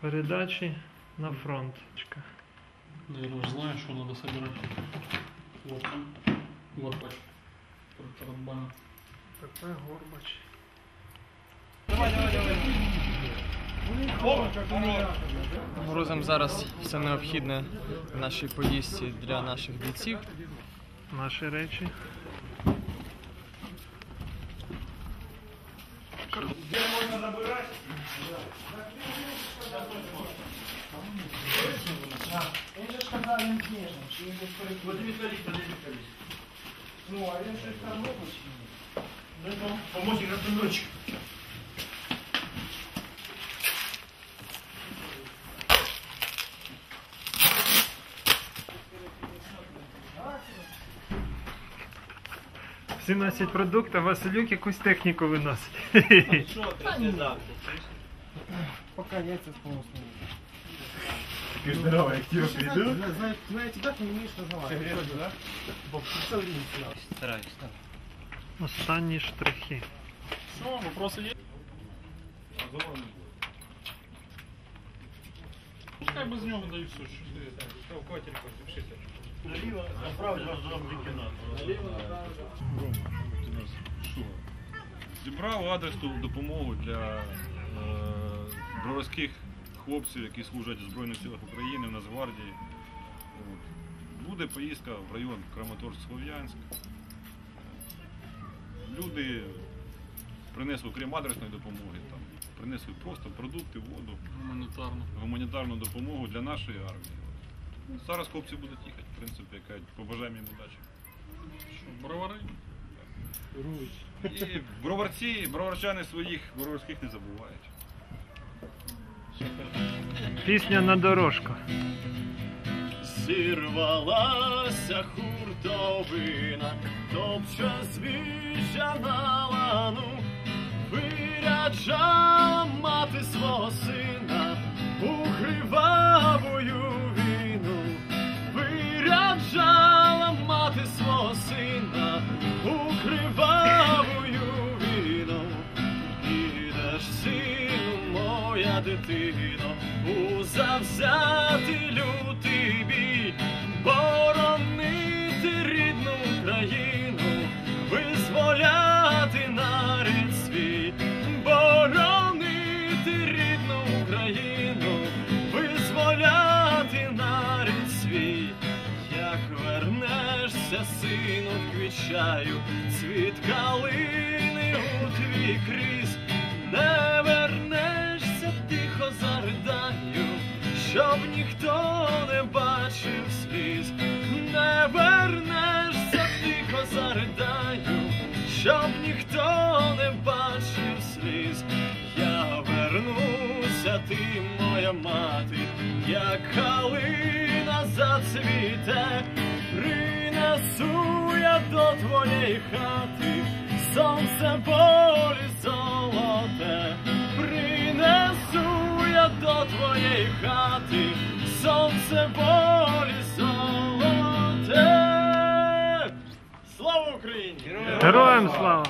Передачі на фронт. Чекай. Наверное, же знаешь, что надо собирать. Вот он. Вот пачка. Тарабана. ПП Горбач. Грузимо зараз все необхідне в нашій поїздці для наших бійців. Наші речі. Він же сказав, він книжний, чи він десь перекладив. Ну, а він щось там чи ні? Помощник разработчика. Всі носять продукти, а Василюк якусь техніку виносить. Пока яйца с полностью. Здорово, активно приду. Знаете, так не умеешь нажимать. да? Бог, ты целый день сидел. Стараюсь, так. Останні штрихи. Все, вопросы есть? Пускай без него дают все, что Наліво, направо, разом лейтенант. Що? Зібрав адресну допомогу для е, броварських хлопців, які служать в Збройних силах України, в Нацгвардії. Буде поїздка в район Краматорськ-Слов'янськ. Люди принесли, крім адресної допомоги, там, принесли просто продукти, воду, Гуманитарно. гуманітарну допомогу для нашої армії. Зараз хлопці будуть їхати, в принципі, яка побажаємо їм удачі. Что, бровары? І броварці, броварчани своїх броварських не забувають. Пісня на дорожку. Зірвалася хуртовина, топче звіжа на лану, виряджала мати свого сина у кривавою війну, виряджала мати свого сина у кривавою дитино, у завзятий лютий бій, боронити рідну Україну, визволяти нарід свій, боронити рідну Україну, визволяти нарід свій. Як вернешся, сину, квічаю, цвіт калини у твій крізь, не вернешся, щоб ніхто не бачив сліз, не вернешся, тихо заридаю, щоб ніхто не бачив сліз. Я вернуся, ти моя мати, як калина зацвіте, принесу я до твоєї хати, сонце болі золоте, хати, сонце болі золоте. Слава Україні! Героям слава!